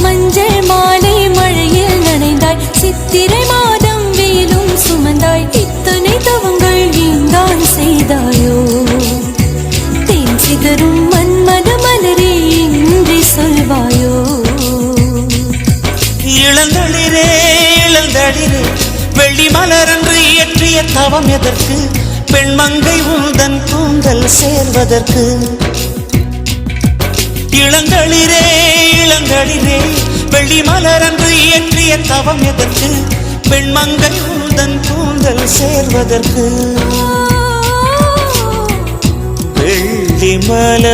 மஞ்சள் மாலை மழையில் நனைந்தாய். சித்திரை மாதம் வெயிலும் சுமந்தாய். இத்தனை தவங்கள் நீந்தான் செய்தாயோ. தேன் சிதறும் மன்மத மலரே இன்றி சொல்வாயோ. இளந்தளிரே இளந்தளிரே வெள்ளி மலரன்று இயற்றிய தவம் எதற்கு? பெண்மங்கை உந்தன் கூந்தல் சேர்வதற்கு. இளந்தளிரே இளந்தளிரே வெள்ளி மலரன்று இயற்றிய தவம் எதற்கு? பெண்மங்கை உந்தன் கூந்தல் சேர்வதற்கு. வெள்ளி மலர்